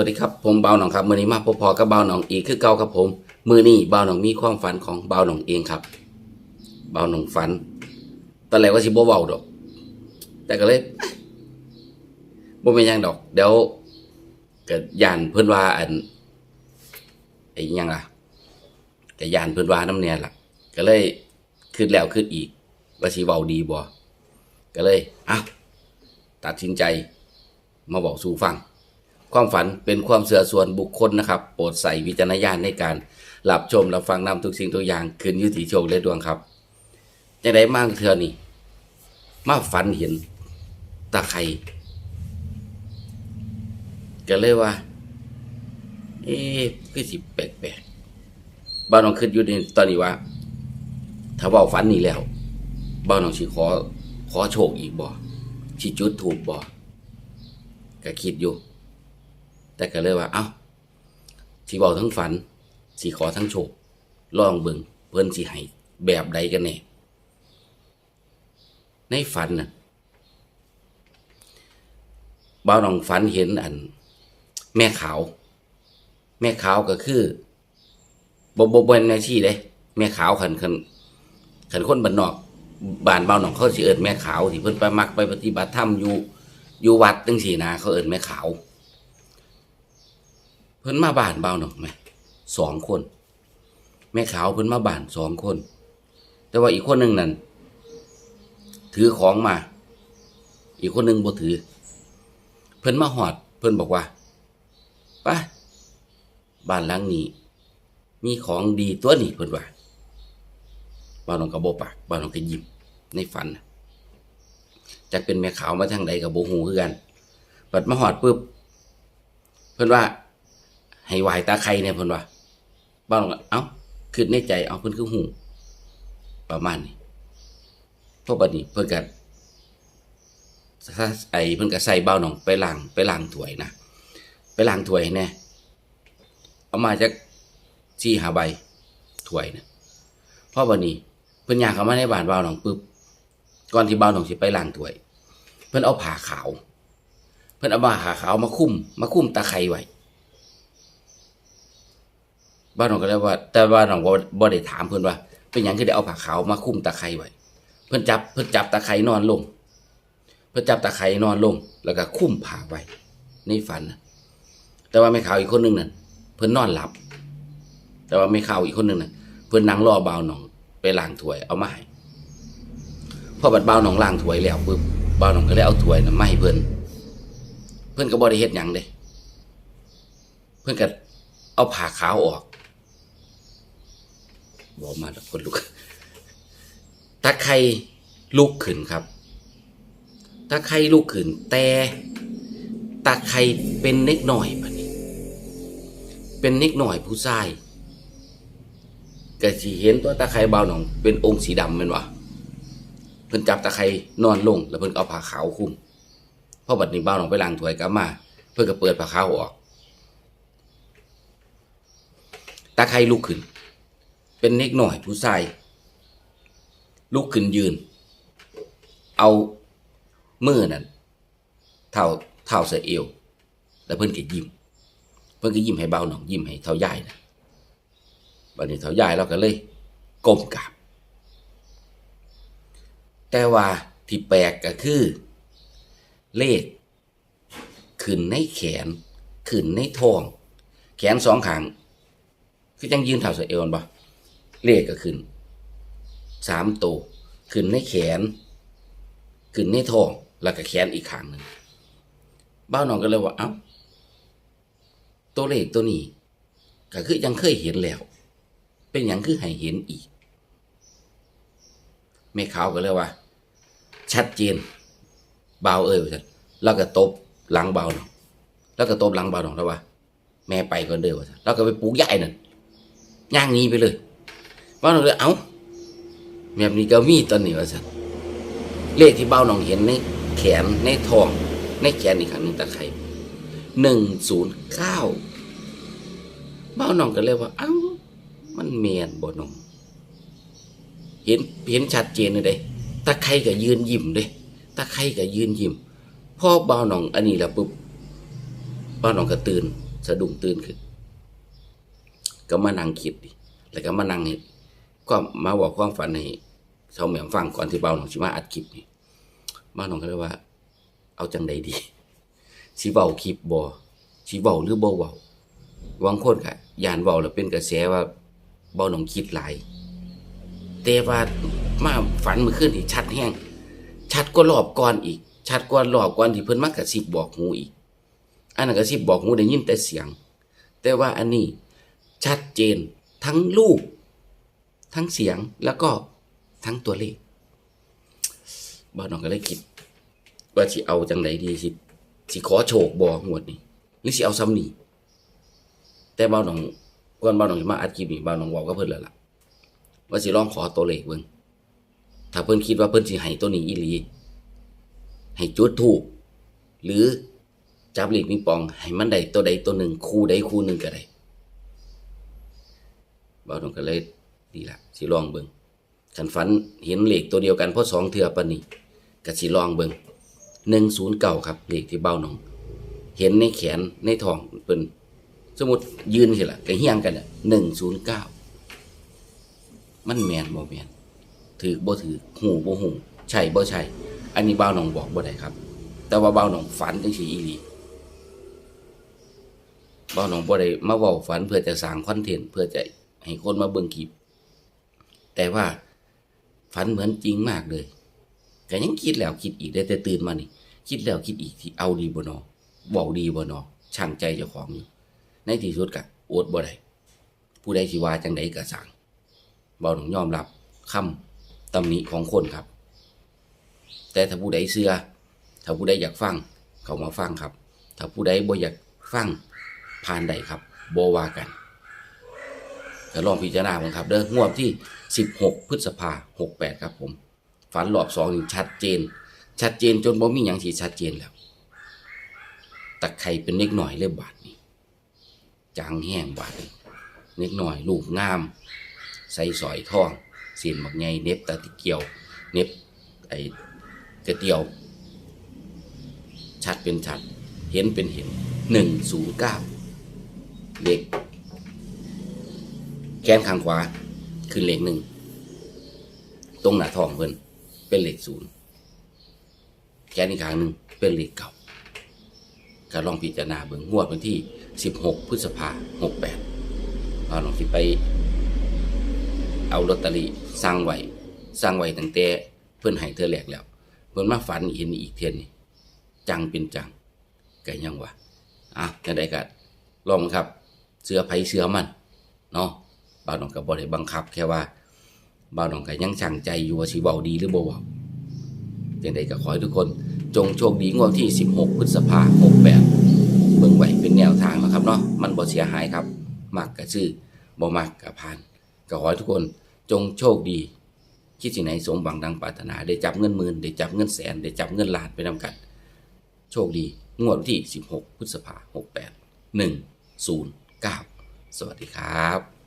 วัสดีครับผมเบาหนองครับมือนี้มาพบพอกับเบาหนองอีกคือเก่าครับผม มือนี้เบาหนองมีความฝันของเบาหนองเองครับ เบาหนองฝัน ตอนแรกว่าสิบ่เบาดอก แต่ก็เลยบ่เป็นยังดอก เดี๋ยวก็ย่านเพิ่อนว่าอันไอ้ยังล่ะก็ย่านเพิ่อนว่าน้ำเนี่ยล่ะ ก็เลยคิดแล้วคิดอีกว่าสิเว้าดีบ่ก็เลยอ้าวตัดสินใจมาบอกสู่ฟัง ความฝันเป็นความเสื่อส่วนบุคคลนะครับ โปรดใส่วิจารณญาณในการรับชมรับฟังนำทุกสิ่งทุกอย่างขึ้นยุติโชคและดวงครับจะได้มากเทือนี่ มาฝันเห็นตาไข่ก็เลยว่า เอ๊ะคือสิแปลกๆบ้านน้องขึ้นอยู่ในตอนนี้ว่า ถ้าว่าฝันนี้แล้วบ้านน้องสิขอ ขอโชคอีกบ่สิจุดถูกบ่ก็คิดอยู่ แต่ก็เลยว่าเอ้าสีบอกทั้งฝันสีขอทั้งโชคลองเบิ่งเพิ่นสิให้แบบใดกันแน่ในฝันน่ะบ่าวน้องฝันเห็นอัน แม่ขาว แม่ขาวก็คือบ่บ่บ่เป็นแม่ชีเด้แม่ขาวคันคันคันคนบ้านนอกบ้านบ่าวน้องเขาสิเอิ้นแม่ขาวที่เพิ่นไปมักไปปฏิบัติธรรมอยู่อยู่วัดจังซี่นะเขาเอิ้นแม่ขาว พิ่นมาบ้านเบาหนอกไหมสองคน แม่ขาวเพิ่นมาบ้านสองคน แต่ว่าอีกคนหนึ่งนั่นถือของมา อีกคนหนึ่งบ่ถือ เพิ่นมาหอด เพิ่นบอกว่าไปบ้านหลังนี้ มีของดีตัวนี้เพิ่นว่าบ้านน้องกระโบปากบ้านน้องก็ยิ้มในฝันน่ะเป็นแม่ขาวมาทางใดกับโบหูคือกันบัดมาหอดปุ๊บเพิ่นว่า ให้ไหวตาใครเนี่ยเพิ่นว่าบ้านเอ้าคิดในใจเอาเพิ่นคือหูประมาณนี้พวกบัดนี้เพิ่นก็ถ้าไอ้เพิ่นก็ใส่เบ้าหนองไปล้างไปล้างถ้วยนะไปล้างถ้วยแน่เอามาจากสี่หาใบถ้วยนะพ่อบัดนี้เพิ่นอยางเข้ามาในบ้านเบ้าหนองปุ๊บก่อนที่เบ้าหนองสิไปล้างถ้วย เพิ่นเอาผ้าขาว เพิ่นเอาผ้าขาวมาคุ้มมาคุ้มตาไคร้ไว้ บ้านน้องก็เลยว่า แต่บ้านน้องบ่บ่ได้ถามเพิ่นว่า เป็นหยังคือได้เอาผ้าขาวมาคลุมตะไคร้ไว้เพิ่นจับเพิ่นจับตะไคร้นอนลง เพิ่นจับตะไคร้นอนลง แล้วก็คลุมผ้าไว้ในฝันนะแต่ว่าแม่ขาวอีกคนหนึงน่ะเพิ่นนอนหลับ แต่ว่าแม่ขาวอีกคนหนึงน่ะเพิ่นนั่งรอบ่าวหนอง ไปล้างถ้วยเอามาให้พอบัดบ่าวหนองล้างถ้วยแล้วปุ๊บบ่าวหนองก็เลยเอาถ้วยน่ะมาให้เพิ่นเพิ่นก็บ่ได้เฮ็ดหยังเด้เพิ่นก็เอาผ้าขาวออก บอกมาแล้วคนลุกตะไคร่ลุกขึ้นครับ ตะไคร่ลุกขึ้น แต่ตะไคร่เป็นเล็กหน่อยปะนี้ เป็นเล็กหน่อยผู้ชายก็สิเห็นตัวตะไคร่เบาหนอง เป็นองค์สีดำแมันวะเพิ่นจับตะไคร่นอนลง แล้วเพิ่นเอาผ้าขาวคลุมพอบัดนี้เบาหนองไปล้างถ้วยกลับมา เพิ่นก็เปิดผ้าขาวออกตะไคร่ลุกขึ้น เป็นเล็กหน่อยผู้ชายลุกขึ้นยืน เอามือนั่นเท่าเท่าเสอเอว แล้วเพิ่อนก็ยิ้ม เพิ่อนก็ยิ้มให้เบาหน่องยิ้มให้เท่าใหญ่นะบัดนี้เท่าใหญ่เราก็เลยก้มกราบแต่ว่าที่แปลกก็คือ เลขขึ้นในแขนขึ้นในท้อง แขนสองขางคือยังยืนเท่าเสอเอวนั่ เลขก็ขึ้นสามตัวขึ้นในแขน ขึ้นในท้องแล้วก็แขนอีกข้างหนึ่งบ้าวน้องก็เลยว่า เอ้า ตัวเลขตัวนี้ ก็คือยังเคยเห็นแล้ว เป็นอย่างคือให้เห็นอีกแม่ขาวก็เลยว่า ชัดเจนเบาเอ้ยว่าแล้วก็ตบหลังเบาวน้องแล้วก็ตบหลังเบาวน้องแล้วว่า แม่ไปก่อนเด้อว่าแล้วก็ไปปลูกใหญ่นั่นย่างนี้ไปเลย ว่าเราเลยเอ้าแบบนี้ก็มีตอนนี้ว่าสันเลขที่เบ้าน้องเห็นในแขนในท้อง ในแขนอีกครั้งหนึ่งตะไคร่หนึ่งศูนย์เก้าเบ้าน้องก็เลยว่า เอ้ามันเมียนบ่น้อง เห็นเห็นชัดเจนเลยเด้ตะไคร่ก็ยืนยิ้มเด้ตะไคร่ก็ยืนยิ้มพ่อเบ้าน้องอันนี้แหละปุ๊บเบ้าน้องก็ตื่น สะดุ้งตื่นขึ้นก็มานั่งคิดดิแล้วก็มานั่งนี่ ก็มาบอกความฝันให้ชาวเหมียงฟังก่อนที่เบาหนองสิมาอัดคลิปนี่บ้าหนองก็เลยว่า เอาจังใดดีสิเว้าคลิปบ่สิเว้าหรือบ่เว้าบางคนก็ยานเว้าแล้วเป็นกระแสว่าเบาหนองคิดหลายแต่ว่ามาฝันเมื่อคืนนี่ชัดแห้งชัดกว่ารอบก่อนอีก ชัดกว่ารอบก่อนที่เพิ่นมากระซิบบอกหูอีก อันนั้นกระซิบบอกหูได้ยินแต่เสียง แต่ว่าอันนี้ชัดเจนทั้งรูป ทั้งเสียงแล้วก็ทั้งตัวเลขบ้านน้องก็เลยคิด ว่าสิเอาจังไดดีสิสิขอโชคบ่งวดนี้หรือสิเอาซ้ำนี่แต่บ้านน้องก่อนบ้านน้องสิมาอัดคลิปนี่บ้านน้องว้ากับเพิ่นแล้วล่ะ ว่าสิลองขอตัวเลขเบิ่งถ้าเพิ่นคิดว่าเพิ่นสิให้ตัวนี้อีหลีให้จุดถูก หรือจับเลขปิงปอง ให้มันได้ตัวใดตัวหนึ่งคู่ใดคู่หนึ่งก็ได้บ่าวต้องก็เลย ดีละสิลองเบิ่งคันฝันเห็นเหลขตัวเดียวกันเพราะสองเทื่อปนนี้ก็สิลองเบิ่ง109ครับเหลขที่เบ้านอง เห็นในแขนในท้องเพิ่นสมมติยืนสิละก็เฮียงกันน่ะ109มันแมนบ่แมนถือบ่ถือหูบ่หูใช่บ่ใช่อันนี้เบ่าหนองบอกบ่ได้ครับ แต่ว่าเบ่าหนองฝันจังซี่อีหลีบ่าหนองบ่ได้มาเว้าฝันเพื่อจะสร้างคอนเทนต์เพื่อจะให้คนมาเบิ่งคลิป แต่ว่าฝันเหมือนจริงมากเลยก็ยังคิดแล้วคิดอีกได้แต่ตื่นมานี่ คิดแล้วคิดอีกที่เอาดีบ่นอเว้าดีบ่นอช่างใจเจ้าของอยู่ในที่สุดก็อดบ่ได้ผู้ใดสิว่าจังใดก็สั่งเบาหนองยอมรับคำตำหนิของคนครับ แต่ถ้าผู้ใดเชื่อถ้าผู้ใดอยากฟัง เขามาฟังครับ ถ้าผู้ใดบ่อยากฟังผ่านใดครับบ่ว่ากัน ก็ลองพิจารณาผมครับเด้องวดที่ 16 พฤษภา68ครับผม ฝันรอบสองนี่ชัดเจน ชัดเจนจนบ่มีหยังสิชัดเจนแล้วตะไคร่เป็นเล็กหน่อยเลยบาดนี้จางแห้งบาดนี้เล็กหน่อยลูกงาม ใส่สอยทองเสียนบักใหญ่เน็บตะติเกียว เน็บไอ้กระเตียวชัดเป็นชัด เห็นเป็นเห็นหนึ่งศูนย์เก้าเลข แขนข้างขวาคือเหลขหนึ่ง ตรงหน้าท้องเพิ่นเป็นเหลขศูนย์แขนอีกข้างหนึ่งเป็นเหลขเก่าก็ลองพิจารณาเบิ่งงวดวันที่ 16 พฤษภาคม68เอาลองสิไป เอาลอตเตอรี่สั่งไว้สั่งไว้ตั้งแต่เพิ่นให้เธอแรกแล้วเพิ่นมาฝันเห็นอีกเทียนนี่จังเป็นจังก็ยังว่าอะจังได้ก็ลองครับ เสื้อไผเสื้อมัน เนาะ บ่าวน้องก็บ่ได้บังคับ แค่ว่าบ่าวน้องก็ยังช่างใจอยู่ว่าสิเว้าดีหรือบ่เว้าจังไดก็ขอให้ทุกคน จงโชคดีงวดที่ 16 พฤษภาคม68เบิ่งไว้เป็นแนวทางนะครับเนาะมันบ่เสียหายครับ มักก็ซื้อบ่มักก็ผ่าน ก็ขอให้ทุกคนจงโชคดี คิดสิ่งไหนสมหวังดังปรารถนา ได้จับเงินหมื่นได้จับเงินแสนได้จับเงินล้านไปนำกัน โชคดี งวดที่ 16 พฤษภาคม68 109 สวัสดีครับ